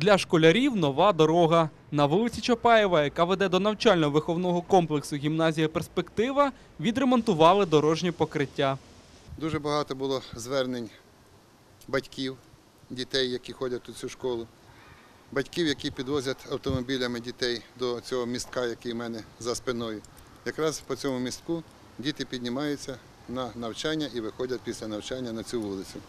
Для школярів нова дорога. На вулиці Чапаєва, яка веде до навчально-виховного комплексу гімназія Перспектива, відремонтували дорожнє покриття. Дуже багато було звернень батьків, дітей, які ходять у цю школу, батьків, які підвозять автомобілями дітей до цього містка, який в мене за спиною. Якраз по цьому містку діти піднімаються на навчання і виходять після навчання на цю вулицю.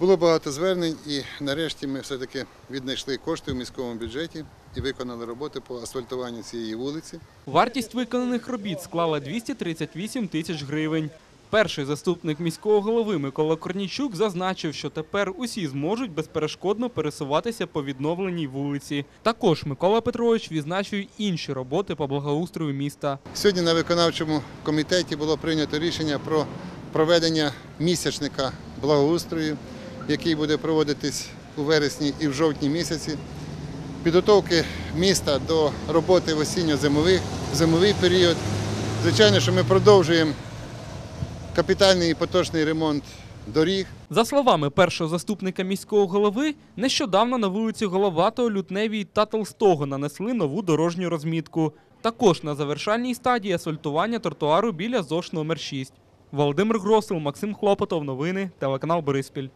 Було багато звернень і нарешті ми все-таки віднайшли кошти в міському бюджеті і виконали роботи по асфальтуванню цієї вулиці. Вартість виконаних робіт склала 238 тисяч гривень. Перший заступник міського голови Микола Корнійчук зазначив, що тепер усі зможуть безперешкодно пересуватися по відновленій вулиці. Також Микола Петрович відзначив інші роботи по благоустрою міста. Сьогодні на виконавчому комітеті було прийнято рішення про проведення місячника благоустрою, який буде проводитись у вересні і в жовтні місяці. Підготовки міста до роботи в осінньо-зимовий зимовий період. Звичайно, що ми продовжуємо капітальний і поточний ремонт доріг. За словами першого заступника міського голови, нещодавно на вулиці Головатого, Лютневій та Толстого нанесли нову дорожню розмітку. Також на завершальній стадії асфальтування тротуару біля ЗОШ номер 6. Володимир Гросил, Максим Хлопотов. Новини, телеканал Бориспіль.